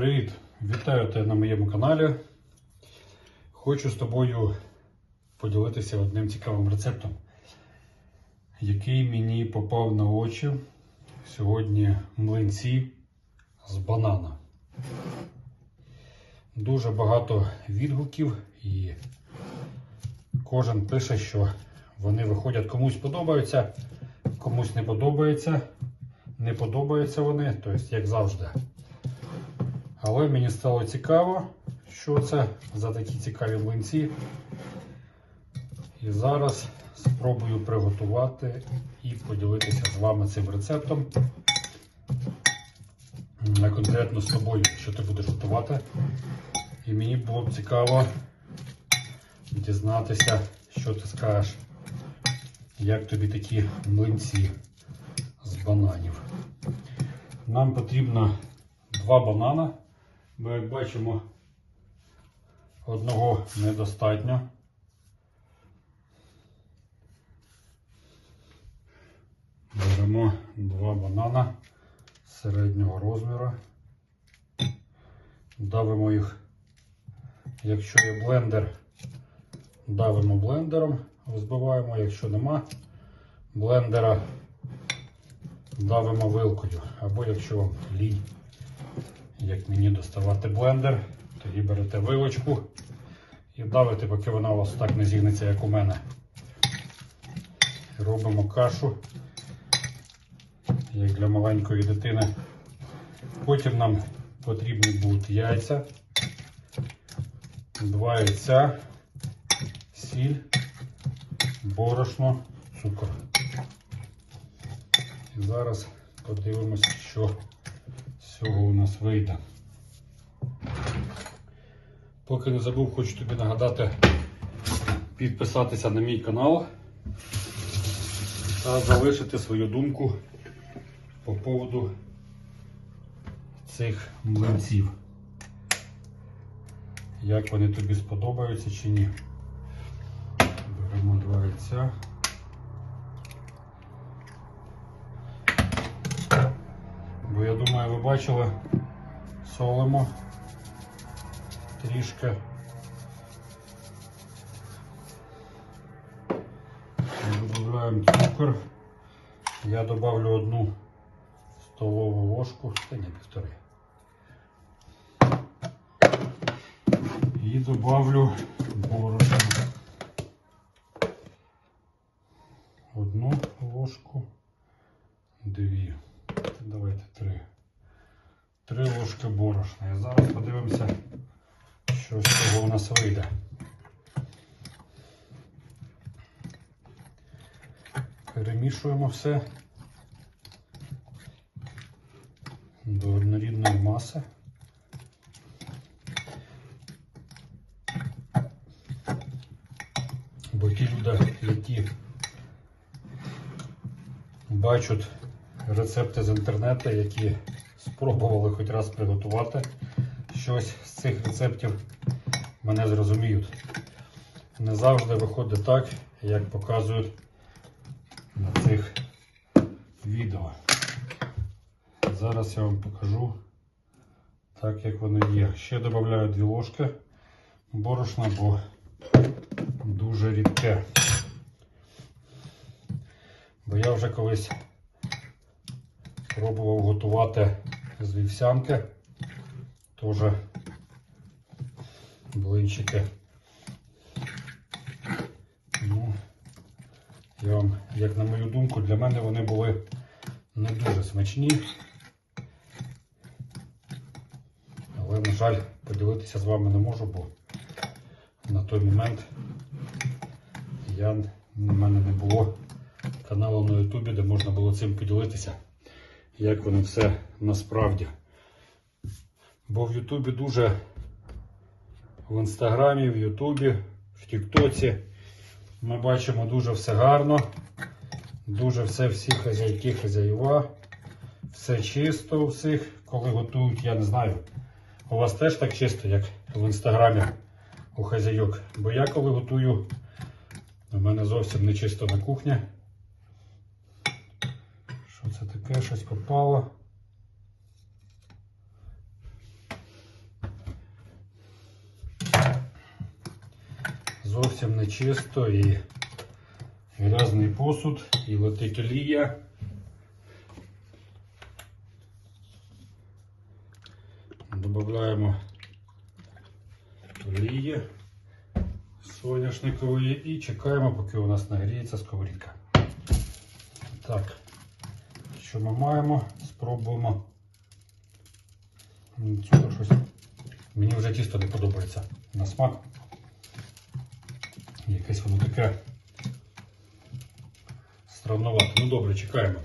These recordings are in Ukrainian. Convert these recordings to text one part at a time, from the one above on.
Привіт! Вітаю тебе на моєму каналі. Хочу з тобою поділитися одним цікавим рецептом, який мені попав на очі сьогодні млинці з банана. Дуже багато відгуків і кожен пише, що вони виходять комусь подобаються, комусь не подобається. Не подобаються вони, тобто, як завжди. Але мені стало цікаво, що це за такі цікаві млинці. І зараз спробую приготувати і поділитися з вами цим рецептом. А конкретно з тобою, що ти будеш готувати. І мені було б цікаво дізнатися, що ти скажеш, як тобі такі млинці з бананів. Нам потрібно два банана, бо як бачимо, одного недостатньо. Беремо два банана середнього розміру. Давимо їх, якщо є блендер, давимо блендером, взбиваємо, якщо нема блендера, давимо вилкою. Або якщо вам лінь, як мені доставати блендер, тоді берете вилочку і давите, поки вона у вас так не зігнеться, як у мене. Робимо кашу, як для маленької дитини. Потім нам потрібні будуть яйця, два яйця, сіль, борошно, цукор. І зараз подивимося, що цього у нас вийде. Поки не забув, хочу тобі нагадати підписатися на мій канал та залишити свою думку по поводу цих млинців. Як вони тобі сподобаються чи ні. Беремо два яйця. Бо я думаю, ви бачили, солимо трішки. Додаємо цукор. Я добавлю одну столову ложку, та ні, півтори. І добавлю борошно. Одну ложку, дві. Три ложки борошна. І зараз подивимося, що з цього у нас вийде. Перемішуємо все до однорідної маси. Бо ті люди, які бачать рецепти з інтернету, які спробували хоч раз приготувати щось з цих рецептів, мене зрозуміють. Не завжди виходить так, як показують на цих відео. Зараз я вам покажу так, як воно є. Ще додаю 2 ложки борошна, бо дуже рідке. Бо я вже колись пробував готувати з вівсянки. Теж блинчики. Ну, я вам, як на мою думку, для мене вони були не дуже смачні. Але, на жаль, поділитися з вами не можу, бо на той момент я, в мене не було каналу на Ютубі, де можна було цим поділитися, як воно все насправді. Бо в Ютубі дуже в інстаграмі, в Ютубі, в Тіктоці ми бачимо дуже все гарно, дуже все всі хазяйки, хазяїва, все чисто у всіх, коли готують, я не знаю. У вас теж так чисто, як в інстаграмі у хазяйок. Бо я коли готую, у мене зовсім не чисто на кухні таке щось попало. Зовсім не чисто і грязний посуд, і летить олія. Добавляємо олії соняшникової і чекаємо, поки у нас нагріється сковорідка. Так що ми маємо? Спробуємо. Щось. Мені вже тісто не подобається на смак. Якесь воно таке странновато. Ну добре, чекаємо.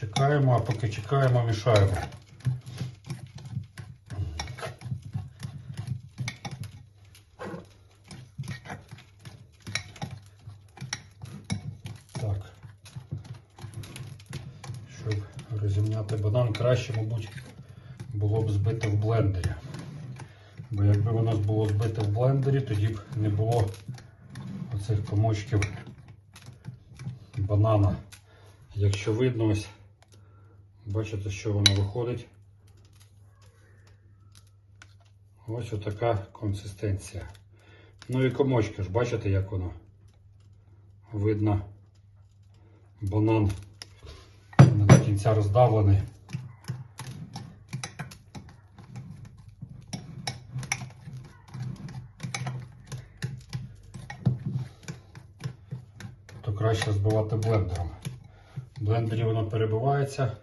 Чекаємо, а поки чекаємо, мішаємо. Так. Щоб розімняти банан, краще, мабуть, було б збити в блендері. Бо якби воно було збите в блендері, тоді б не було оцих комочків банана. Якщо видно, ось бачите, що воно виходить. Ось отака консистенція. Ну і комочки ж, бачите, як воно видно банан кінця роздавлений. То краще збивати блендером. В блендері воно перебивається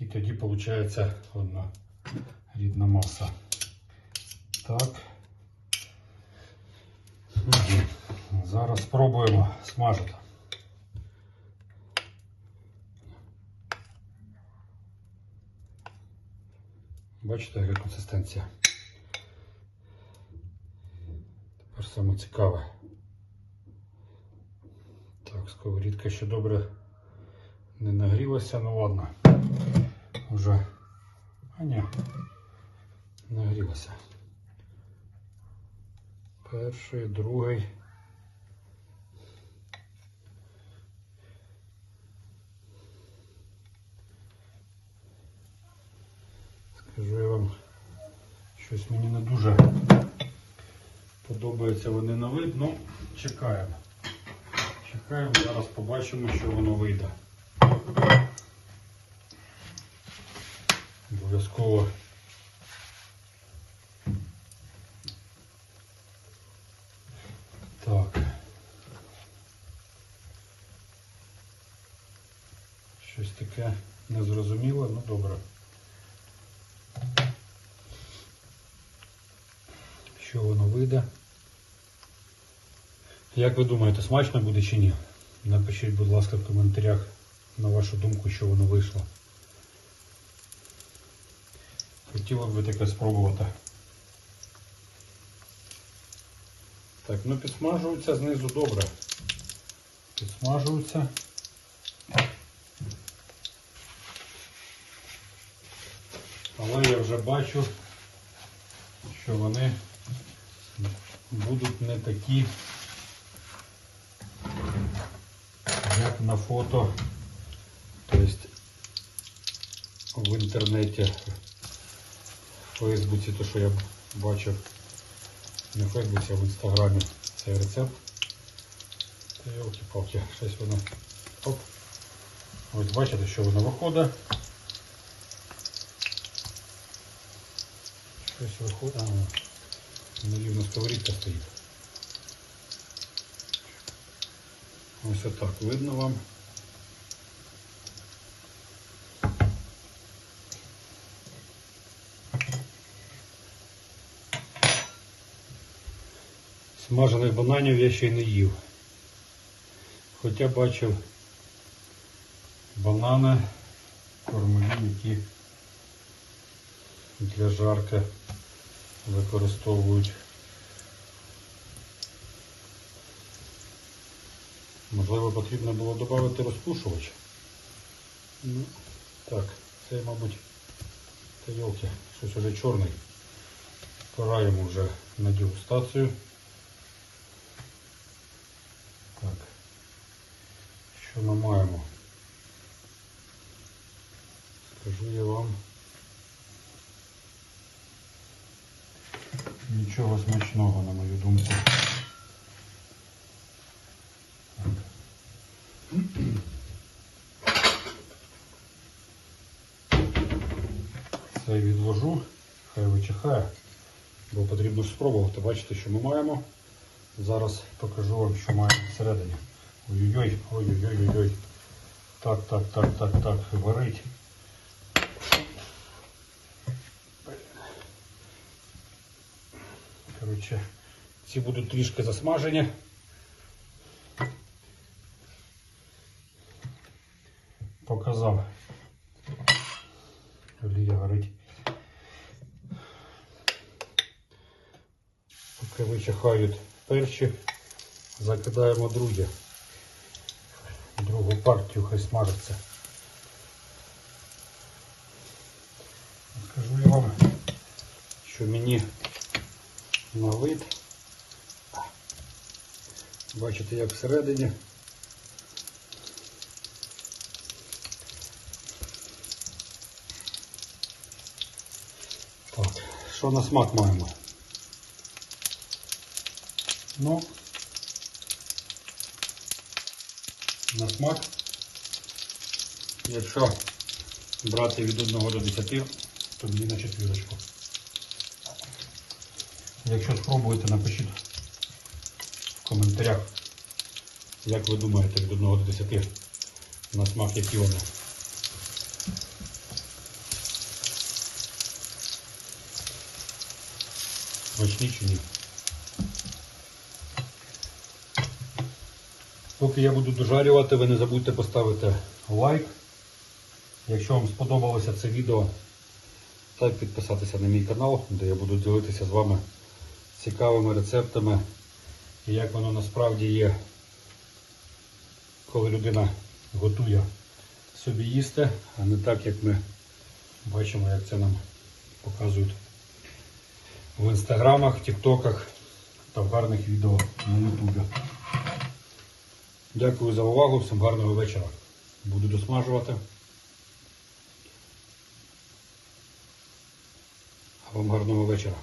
і тоді виходить одна рідна маса. Так. Зараз спробуємо смажити. Бачите, яка консистенція. Тепер саме цікаве. Так, сковорідка ще добре не нагрілася, ну ладно. Уже. А ні, нагрілася. Перший, другий. Скажу я вам, щось мені не дуже подобається вони на вид, ну чекаємо. Чекаємо, зараз побачимо, що воно вийде. Обов'язково так. Щось таке незрозуміле, ну добре. Що воно вийде? Як ви думаєте, смачно буде чи ні? Напишіть, будь ласка, в коментарях на вашу думку, що воно вийшло. Хотіло б таке спробувати. Так, ну підсмажується знизу добре. Підсмажується. Але я вже бачу, що вони будуть не такі, як на фото. Тобто в інтернеті, в Фейсбуці, то що я бачив не в Фейсбуці, а в інстаграмі цей рецепт. Та Йолки-палки, щось воно. Оп. Ось бачите, що воно виходить. Щось виходить. Нерівна сковорідка стоїть. Ось отак видно вам. Смажених бананів я ще й не їв. Хоча бачив банани кормові, які для жарки використовують. Можливо, потрібно було додати розпушувач. Ну, так, це, мабуть, та йолки, щось уже чорний. Пора йому вже на дегустацію. Так. Що ми маємо? Скажу я вам. Нічого смачного, на мою думку. Це відложу, хай вичихає, бо потрібно спробувати. Бачите, що ми маємо. Зараз покажу вам, що маємо всередині. Ой-ой-ой, ой-ой-ой-ой. Так, так, так, так, так, варить. Коротше, ці будуть трішки засмажені. Показав. Олія горить. Поки вичихають перші, закидаємо друге. Другу партію хай смажиться. Скажу я вам, що мені на вид. Бачите, як всередині. Так, що на смак маємо? Ну, на смак, якщо брати від 1 до 10, то мені на четвірочку. Якщо спробуєте, напишіть в коментарях, як ви думаєте від 1 до 10 на смак, які вони. Смачні чи ні. Поки я буду дожарювати, ви не забудьте поставити лайк. Якщо вам сподобалося це відео, та підписатися на мій канал, де я буду ділитися з вами цікавими рецептами як воно насправді є, коли людина готує собі їсти, а не так, як ми бачимо, як це нам показують в інстаграмах, тіктоках та в гарних відео на ютубі. Дякую за увагу, всім гарного вечора. Буду досмажувати. А вам гарного вечора.